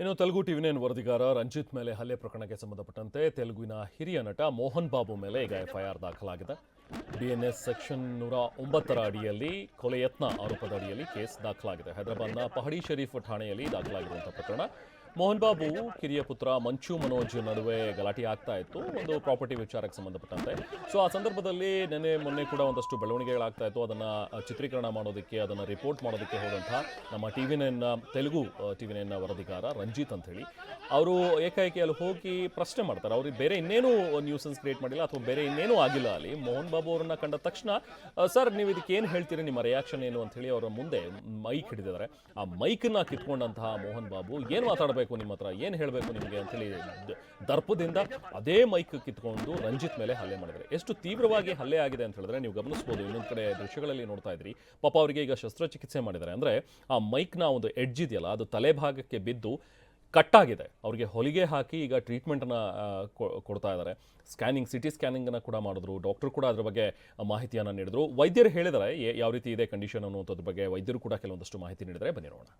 ಇನ್ನು ತೆಲುಗು ಟಿವಿನೇನ್ ವರದಿಗಾರ ರಂಜಿತ್ ಮೇಲೆ ಹಲ್ಲೆ ಪ್ರಕರಣಕ್ಕೆ ಸಂಬಂಧಪಟ್ಟಂತೆ ತೆಲುಗಿನ ಹಿರಿಯ ನಟ ಮೋಹನ್ ಬಾಬು ಮೇಲೆ ಈಗ ಎಫ್ಐಆರ್ ದಾಖಲಾಗಿದೆ. ಬಿಎನ್ಎಸ್ ಸೆಕ್ಷನ್ ನೂರ ಒಂಬತ್ತರ ಅಡಿಯಲ್ಲಿ ಕೊಲೆ ಯತ್ನ ಆರೋಪದ ಅಡಿಯಲ್ಲಿ ಕೇಸ್ ದಾಖಲಾಗಿದೆ. ಹೈದರಾಬಾದ್ನ ಪಹಡಿ ಶರೀಫ್ ಠಾಣೆಯಲ್ಲಿ ದಾಖಲಾಗಿರುವಂತಹ ಪ್ರಕರಣ ಮೋಹನ್ ಬಾಬು, ಕಿರಿಯ ಪುತ್ರ ಮಂಚು ಮನೋಜ್ ನಡುವೆ ಗಲಾಟೆ ಆಗ್ತಾ ಇತ್ತು. ಒಂದು ಪ್ರಾಪರ್ಟಿ ವಿಚಾರಕ್ಕೆ ಸಂಬಂಧಪಟ್ಟಂತೆ. ಸೊ ಆ ಸಂದರ್ಭದಲ್ಲಿ ನೆನ್ನೆ ಮೊನ್ನೆ ಕೂಡ ಒಂದಷ್ಟು ಬೆಳವಣಿಗೆಗಳಾಗ್ತಾ ಇತ್ತು. ಅದನ್ನ ಚಿತ್ರೀಕರಣ ಮಾಡೋದಕ್ಕೆ, ಅದನ್ನ ರಿಪೋರ್ಟ್ ಮಾಡೋದಕ್ಕೆ ಹೋದಂತಹ ನಮ್ಮ TV nine Telugu TV nine ವರದಿಗಾರ Ranjith ಅಂತ ಹೇಳಿ ಅವರು ಏಕಾಏಕಿ ಅಲ್ಲಿ ಹೋಗಿ ಪ್ರಶ್ನೆ ಮಾಡ್ತಾರೆ. ಅವ್ರಿಗೆ ಬೇರೆ ಇನ್ನೇನು ನ್ಯೂಸನ್ಸ್ ಕ್ರಿಯೇಟ್ ಮಾಡಿಲ್ಲ ಅಥವಾ ಬೇರೆ ಇನ್ನೇನು ಆಗಿಲ್ಲ ಅಲ್ಲಿ. ಮೋಹನ್ ಬಾಬು ಅವರನ್ನ ಕಂಡ ತಕ್ಷಣ ಸರ್, ನೀವು ಇದಕ್ಕೆ ಏನು ಹೇಳ್ತೀರಿ? ನಿಮ್ಮ ರಿಯಾಕ್ಷನ್ ಏನು? ಅಂತ ಹೇಳಿ ಅವರ ಮುಂದೆ ಮೈಕ್ ಹಿಡಿದಿದ್ದಾರೆ. ಆ ಮೈಕನ್ನ ಕಿತ್ಕೊಂಡಂತಹ ಮೋಹನ್ ಬಾಬು ಏನು ಮಾತಾಡಬೇಕು? ನಿಮ್ಮ ಹತ್ರ, ಏನು ಹೇಳಬೇಕು ನಿಮಗೆ ಅಂತೇಳಿ ದರ್ಪದಿಂದ ಅದೇ ಮೈಕ್ ಕಿತ್ಕೊಂಡು ರಂಜಿತ್ ಮೇಲೆ ಹಲ್ಲೆ ಮಾಡಿದರೆ ಎಷ್ಟು ತೀವ್ರವಾಗಿ ಹಲ್ಲೆ ಆಗಿದೆ ಅಂತ ಹೇಳಿದ್ರೆ ನೀವು ಗಮನಿಸ್ಬೋದು, ಇನ್ನೊಂದು ಕಡೆ ದೃಶ್ಯಗಳಲ್ಲಿ ನೋಡ್ತಾ ಇದ್ರಿ. ಪಾಪ ಅವರಿಗೆ ಈಗ ಶಸ್ತ್ರಚಿಕಿತ್ಸೆ ಮಾಡಿದ್ದಾರೆ. ಅಂದರೆ ಆ ಮೈಕ್ನ ಒಂದು ಎಡ್ಜ್ ಇದೆಯಲ್ಲ, ಅದು ತಲೆ ಭಾಗಕ್ಕೆ ಬಿದ್ದು ಕಟ್ಟಾಗಿದೆ. ಅವರಿಗೆ ಹೊಲಿಗೆ ಹಾಕಿ ಈಗ ಟ್ರೀಟ್ಮೆಂಟನ್ನು ಕೊಡ್ತಾ ಇದ್ದಾರೆ. ಸ್ಕ್ಯಾನಿಂಗ್ ಸಿಟಿ ಸ್ಕ್ಯಾನಿಂಗನ್ನು ಕೂಡ ಮಾಡಿದ್ರು. ಡಾಕ್ಟರ್ ಕೂಡ ಅದ್ರ ಬಗ್ಗೆ ಮಾಹಿತಿಯನ್ನು ನೀಡಿದ್ರು. ವೈದ್ಯರು ಹೇಳಿದರೆ ಯಾವ ರೀತಿ ಇದೆ ಕಂಡೀಷನ್ ಅನ್ನುವಂಥದ್ರ ಬಗ್ಗೆ ವೈದ್ಯರು ಕೂಡ ಕೆಲವೊಂದಷ್ಟು ಮಾಹಿತಿ ನೀಡಿದರೆ ಬನ್ನಿ ನೋಡೋಣ.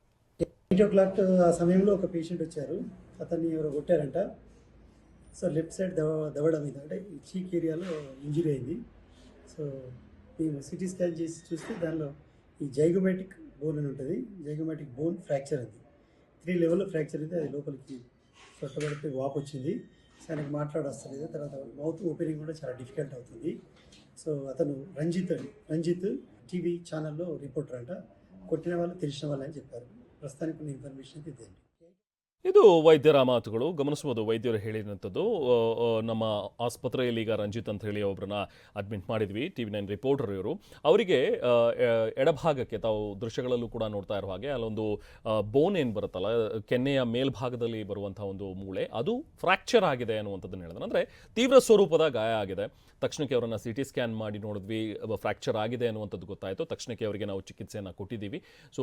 ఎయిట్ ఓ క్లాక్ ఆ సమయంలో ఒక పేషెంట్ వచ్చారు. అతన్ని ఎవరో కొట్టారంట. సో లెఫ్ట్ సైడ్ దవ దవడం మీద అంటే ఈ చీక్ ఏరియాలో ఇంజురీ అయింది. సో మేము సిటీ స్కాన్ చేసి చూస్తే దానిలో ఈ జైగోమాటిక్ బోన్ అని ఉంటుంది. జైగోమాటిక్ బోన్ ఫ్రాక్చర్ అది. త్రీ లెవెల్లో ఫ్రాక్చర్ అయితే అది లోపలికి సొట్టబడిపోయి వాపు వచ్చింది. సో ఆయనకు మాట్లాడొస్తలేదు. తర్వాత మౌత్ ఓపెనింగ్ కూడా చాలా డిఫికల్ట్ అవుతుంది. సో అతను రంజిత్ రంజిత్ టీవీ ఛానల్లో రిపోర్టర్ అంట. కొట్టిన వాళ్ళు తెలిసిన వాళ్ళు అని చెప్పారు. ప్రస్తుతానికి ఉన్న ఇన్ఫర్మేషన్ అయితే ఇదే ಇದು ವೈದ್ಯರ ಮಾತುಗಳು. ಗಮನಿಸಬಹುದು, ವೈದ್ಯರು ಹೇಳಿದಂಥದ್ದು ನಮ್ಮ ಆಸ್ಪತ್ರೆಯಲ್ಲಿ ಈಗ ರಂಜಿತ್ ಅಂತ ಹೇಳಿ ಒಬ್ಬರನ್ನ ಅಡ್ಮಿಟ್ ಮಾಡಿದ್ವಿ ಟಿ ವಿ ನೈನ್ ರಿಪೋರ್ಟರ್ ಇವರು. ಅವರಿಗೆ ಎಡಭಾಗಕ್ಕೆ ತಾವು ದೃಶ್ಯಗಳಲ್ಲೂ ಕೂಡ ನೋಡ್ತಾ ಇರೋ ಹಾಗೆ, ಅಲ್ಲೊಂದು ಬೋನ್ ಏನು ಬರುತ್ತಲ್ಲ, ಕೆನ್ನೆಯ ಮೇಲ್ಭಾಗದಲ್ಲಿ ಬರುವಂಥ ಒಂದು ಮೂಳೆ, ಅದು ಫ್ರ್ಯಾಕ್ಚರ್ ಆಗಿದೆ ಅನ್ನುವಂಥದ್ದನ್ನು ಹೇಳಿದ್ರೆ. ಅಂದರೆ ತೀವ್ರ ಸ್ವರೂಪದ ಗಾಯ ಆಗಿದೆ. ತಕ್ಷಣಕ್ಕೆ ಅವರನ್ನು ಸಿ ಟಿ ಸ್ಕ್ಯಾನ್ ಮಾಡಿ ನೋಡಿದ್ವಿ ಫ್ರ್ಯಾಕ್ಚರ್ ಆಗಿದೆ ಅನ್ನುವಂಥದ್ದು ಗೊತ್ತಾಯಿತು. ತಕ್ಷಣಕ್ಕೆ ಅವರಿಗೆ ನಾವು ಚಿಕಿತ್ಸೆಯನ್ನು ಕೊಟ್ಟಿದ್ದೀವಿ. ಸೊ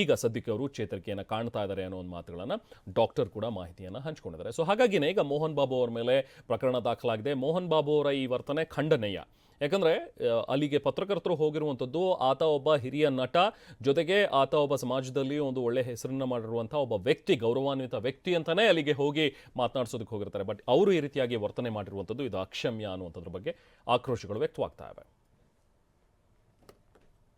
ಈಗ ಸದ್ಯಕ್ಕೆ ಅವರು ಚೇತರಿಕೆಯನ್ನು ಕಾಣ್ತಾ ಇದ್ದಾರೆ ಅನ್ನೋ ಒಂದು ಮಾತುಗಳನ್ನು ಡಾಕ್ಟರ್ ಕೂಡ ಮಾಹಿತಿಯನ್ನು ಹಂಚಿಕೊಂಡಿದ್ದಾರೆ. ಸೊ ಹಾಗಾಗಿನೇ ಈಗ ಮೋಹನ್ ಬಾಬು ಅವರ ಮೇಲೆ ಪ್ರಕರಣ ದಾಖಲಾಗಿದೆ. ಮೋಹನ್ ಬಾಬು ಅವರ ಈ ವರ್ತನೆ ಖಂಡನೀಯ. ಯಾಕಂದರೆ ಅಲ್ಲಿಗೆ ಪತ್ರಕರ್ತರು ಹೋಗಿರುವಂಥದ್ದು ಆತ ಒಬ್ಬ ಹಿರಿಯ ನಟ, ಜೊತೆಗೆ ಆತ ಒಬ್ಬ ಸಮಾಜದಲ್ಲಿ ಒಂದು ಒಳ್ಳೆ ಹೆಸರನ್ನು ಮಾಡಿರುವಂಥ ಒಬ್ಬ ವ್ಯಕ್ತಿ, ಗೌರವಾನ್ವಿತ ವ್ಯಕ್ತಿ ಅಂತಲೇ ಅಲ್ಲಿಗೆ ಹೋಗಿ ಮಾತನಾಡಿಸೋದಕ್ಕೆ ಹೋಗಿರ್ತಾರೆ. ಬಟ್ ಅವರು ಈ ರೀತಿಯಾಗಿ ವರ್ತನೆ ಮಾಡಿರುವಂಥದ್ದು ಇದು ಅಕ್ಷಮ್ಯ ಅನ್ನುವಂಥದ್ರ ಬಗ್ಗೆ ಆಕ್ರೋಶಗಳು ವ್ಯಕ್ತವಾಗ್ತಾ ಇವೆ.